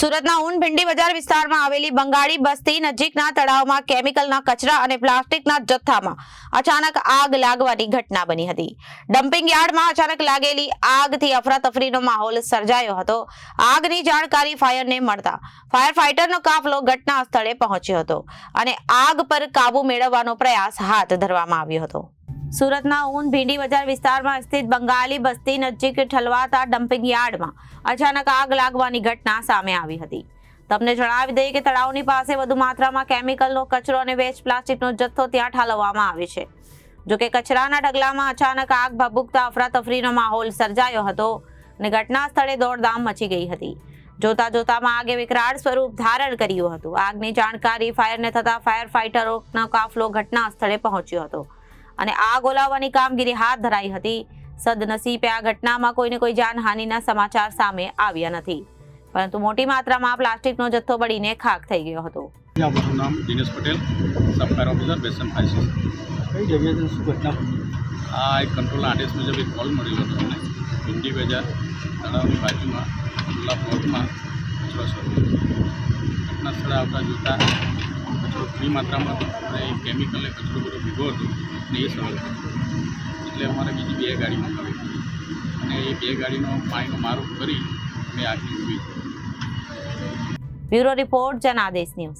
સુરતના ઊન ભીંડી બજાર વિસ્તારમાં આવેલી બંગાળી બસ્તી નજીકના તળાવમાં કેમિકલના કચરા અને પ્લાસ્ટિકના જથ્થામાં અચાનક આગ લાગવાની ઘટના બની હતી. ડમ્પિંગ યાર્ડમાં અચાનક લાગેલી આગથી અફરાતફરીનો માહોલ સર્જાયો હતો. આગની જાણકારી ફાયરને મળતા ફાયર ફાઇટરનો કાફલો ઘટના સ્થળે પહોંચ્યો હતો અને આગ પર કાબુ મેળવવાનો પ્રયાસ હાથ ધરવામાં આવ્યો હતો. સુરતના ઊન ભીંડી બજાર વિસ્તારમાં સ્થિત બંગાળી બસ્તી નજીક ઠલવાતા ડમ્પિંગ યાર્ડમાં અચાનક આગ લાગવાની ઘટના સામે આવી હતી. તમને જણાવી દઈએ કે તળાવની પાસે વધુ માત્રામાં કેમિકલનો કચરો અને વેસ્ટ પ્લાસ્ટિકનો જથ્થો ત્યાં ઠાલવવામાં આવે છે. જોકે કચરાના ઢગલામાં અચાનક આગ, ભભૂકતા, અફરાતફરીનો માહોલ સર્જાયો હતો અને ઘટના સ્થળે દોડધામ મચી ગઈ હતી. જોતા જોતામાં આગે વિકરાળ સ્વરૂપ ધારણ કર્યું હતું. આગની જાણકારી ફાયરને થતા ફાયર ફાઇટરોનો કાફલો ઘટના સ્થળે પહોંચ્યો હતો. અને આગ ઓલાવવાની કામગીરી હાથ ધરાઈ હતી. સદનસીબે આ ઘટનામાં કોઈને કોઈ જાનહાનિના સમાચાર સામે આવ્યા નથી. પરંતુ મોટી માત્રામાં પ્લાસ્ટિકનો જથ્થો બળીને ખાખ થઈ ગયો હતો. નામ? Dinesh Patel sub fire officer બેસન ફાયર કઈ જગ્યાએ શું ઘટના આ એક કંટ્રોલના આદેશ મુજબ એક કોલ મળેલો હતો અમને ભીંડી બજાર તળાવની બાજુમાં ખુલ્લા પ્લોટમાં ઘટના સ્થળે આવતા જોતા ઘણી માત્રામાં હતો કેમિકલને કેમિકલ કચરો બધો ભેગો હતો અને એ સવાલ એટલે અમારે બીજી બે ગાડી મંગાવી અને એ બે ગાડીનો પાણીનો મારો કરી મેં આખી ઊભી. Bureau report Janadesh news.